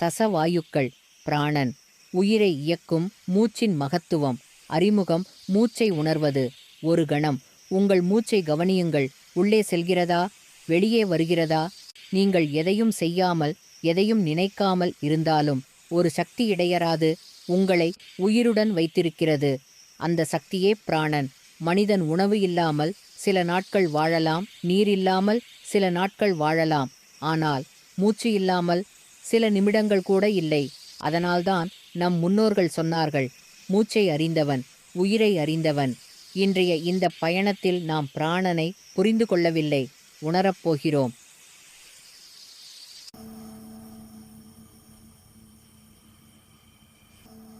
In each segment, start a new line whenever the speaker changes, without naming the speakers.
தசவாயுக்கள் பிராணன். உயிரை இயக்கும் மூச்சின் மகத்துவம். அறிமுகம் மூச்சை உணர்வது. ஒரு கணம். உங்கள் மூச்சை கவனியுங்கள். உள்ளே செல்கிறதா? வெளியே வருகிறதா? நீங்கள் எதையும் செய்யாமல் எதையும் நினைக்காமல் இருந்தாலும் ஒரு சக்தி இடையராது உங்களை உயிருடன் வைத்திருக்கிறது. அந்த சக்தியே பிராணன். மனிதன் உணவு இல்லாமல் சில நாட்கள் வாழலாம். நீர் இல்லாமல் சில நாட்கள் வாழலாம். ஆனால் மூச்சு இல்லாமல் சில நிமிடங்கள் கூட இல்லை. அதனால்தான் நம் முன்னோர்கள் சொன்னார்கள் மூச்சை அறிந்தவன் உயிரை அறிந்தவன். இன்றைய இந்த பயணத்தில் நாம் பிராணனை புரிந்து கொள்ளவில்லை. உணரப் போகிறோம்.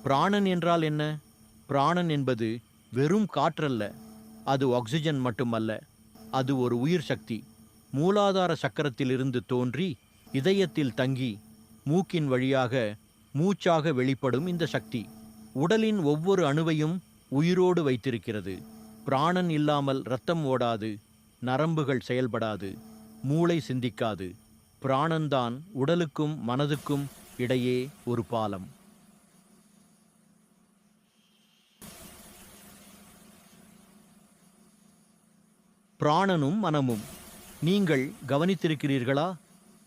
பிராணன் என்றால் என்ன? பிராணன் என்பது வெறும் காற்றல்ல அது ஆக்சிஜன் மட்டுமல்ல அது ஒரு உயிர் சக்தி. மூலாதார சக்கரத்திலிருந்து தோன்றி இதயத்தில் தங்கி மூக்கின் வழியாக மூச்சாக வெளிப்படும் இந்த சக்தி. உடலின் ஒவ்வொரு அணுவையும் உயிரோடு வைத்திருக்கிறது. பிராணன் இல்லாமல் இரத்தம் ஓடாது நரம்புகள் செயல்படாது மூளை சிந்திக்காது. பிராணன்தான் உடலுக்கும் மனதுக்கும் இடையே ஒரு பாலம். பிராணனும் மனமும். நீங்கள் கவனித்திருக்கிறீர்களா?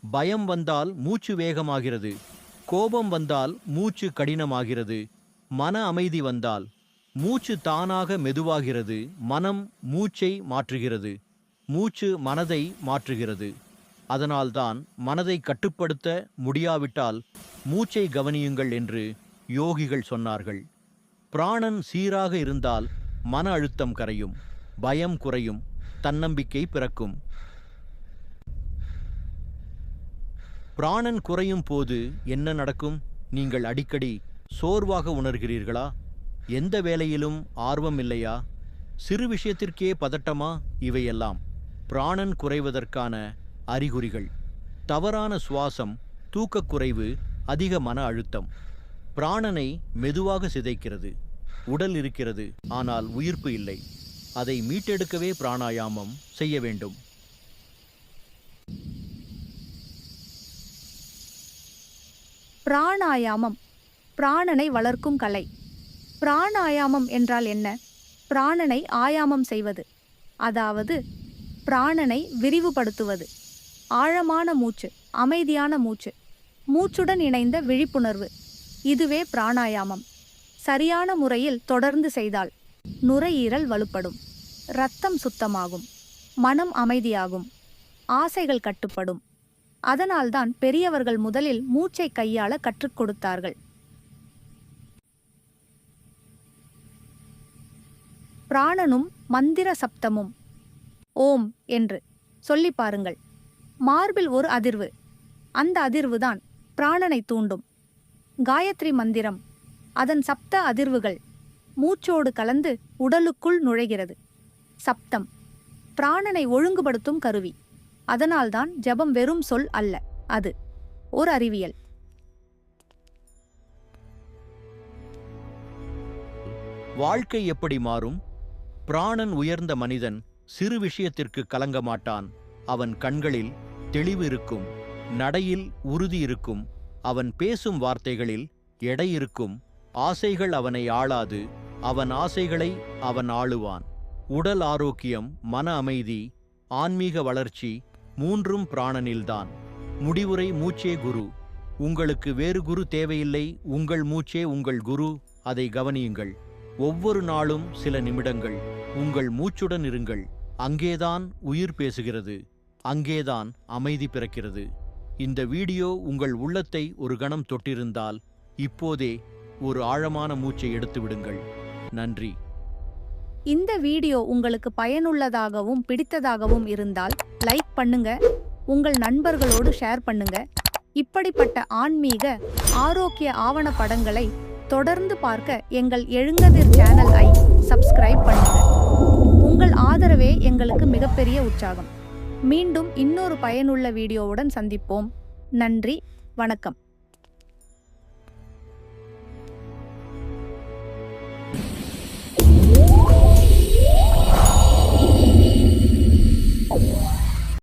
பயம் வந்தால் மூச்சு வேகமாகிறது. கோபம் வந்தால் மூச்சு கடினமாகிறது. மன அமைதி வந்தால் மூச்சு தானாக மெதுவாகிறது. மனம் மூச்சை மாற்றுகிறது. மூச்சு மனதை மாற்றுகிறது. அதனால்தான் மனதை கட்டுப்படுத்த முடியாவிட்டால் மூச்சை கவனியுங்கள் என்று யோகிகள் சொன்னார்கள். பிராணன் சீராக இருந்தால் மன அழுத்தம் கரையும். பயம் குறையும். தன்னம்பிக்கை பிறக்கும். பிராணன் குறையும் போது என்ன நடக்கும்? நீங்கள் அடிக்கடி சோர்வாக உணர்கிறீர்களா? எந்த வேலையிலும் ஆர்வம் இல்லையா? சிறு விஷயத்திற்கே பதட்டமா? இவையெல்லாம் பிராணன் குறைவதற்கான அறிகுறிகள். தவறான சுவாசம் தூக்கக்குறைவு அதிக மன அழுத்தம். பிராணனை மெதுவாக சிதைக்கிறது. உடல் இருக்கிறது ஆனால் உயிர்ப்பு இல்லை. அதை மீட்டெடுக்கவே பிராணாயாமம் செய்ய வேண்டும்.
பிராணாயாமம். பிராணனை வளர்க்கும் கலை. பிராணாயாமம் என்றால் என்ன? பிராணனை ஆயாமம் செய்வது. அதாவது பிராணனை விரிவுபடுத்துவது. ஆழமான மூச்சு அமைதியான மூச்சு. மூச்சுடன் இணைந்த விழிப்புணர்வு. இதுவே பிராணாயாமம். சரியான முறையில் தொடர்ந்து செய்தால் நுரையீரல் வலுப்படும். இரத்தம் சுத்தமாகும். மனம் அமைதியாகும். ஆசைகள் கட்டுப்படும். அதனால்தான் பெரியவர்கள் முதலில் மூச்சை கையாள கற்றுக் கொடுத்தார்கள். பிராணனும் மந்திர சப்தமும். ஓம் என்று சொல்லி பாருங்கள். மார்பில் ஒரு அதிர்வு. அந்த அதிர்வுதான் பிராணனை தூண்டும். காயத்ரி மந்திரம். அதன் சப்த அதிர்வுகள் மூச்சோடு கலந்து உடலுக்குள் நுழைகிறது. சப்தம். பிராணனை ஒழுங்குபடுத்தும் கருவி. அதனால்தான் ஜெபம் வெறும் சொல் அல்ல அது ஒரு அறிவியல்.
வாழ்க்கை எப்படி மாறும்? பிராணன் உயர்ந்த மனிதன் சிறு விஷயத்திற்கு கலங்க மாட்டான். அவன் கண்களில் தெளிவு இருக்கும் நடையில் உறுதி இருக்கும் அவன் பேசும் வார்த்தைகளில் எடை இருக்கும் ஆசைகள் அவனை ஆளாது அவன் ஆசைகளை அவன் ஆளுவான். உடல் ஆரோக்கியம் மன அமைதி ஆன்மீக வளர்ச்சி மூன்றும் பிராணனில்தான். முடிவுரை மூச்சே குரு. உங்களுக்கு வேறு குரு தேவையில்லை. உங்கள் மூச்சே உங்கள் குரு. அதை கவனியுங்கள். ஒவ்வொரு நாளும் சில நிமிடங்கள். உங்கள் மூச்சுடன் இருங்கள். அங்கேதான் உயிர் பேசுகிறது. அங்கேதான் அமைதி பிறக்கிறது. இந்த வீடியோ உங்கள் உள்ளத்தை ஒரு கணம் தொட்டிருந்தால் இப்போதே ஒரு ஆழமான மூச்சை எடுத்து விடுங்கள். நன்றி.
இந்த வீடியோ உங்களுக்கு பயனுள்ளதாகவும் பிடித்ததாகவும் இருந்தால் லைக் பண்ணுங்க உங்கள் நண்பர்களோடு ஷேர் பண்ணுங்க. இப்படிப்பட்ட ஆன்மீக ஆரோக்கிய ஆவண படங்களை தொடர்ந்து பார்க்க எங்கள் எழுங்கதிர் சேனல் ஐ சப்ஸ்கிரைப் பண்ணுங்க. உங்கள் ஆதரவே எங்களுக்கு மிகப்பெரிய உற்சாகம். மீண்டும் இன்னொரு பயனுள்ள வீடியோவுடன் சந்திப்போம். நன்றி வணக்கம்.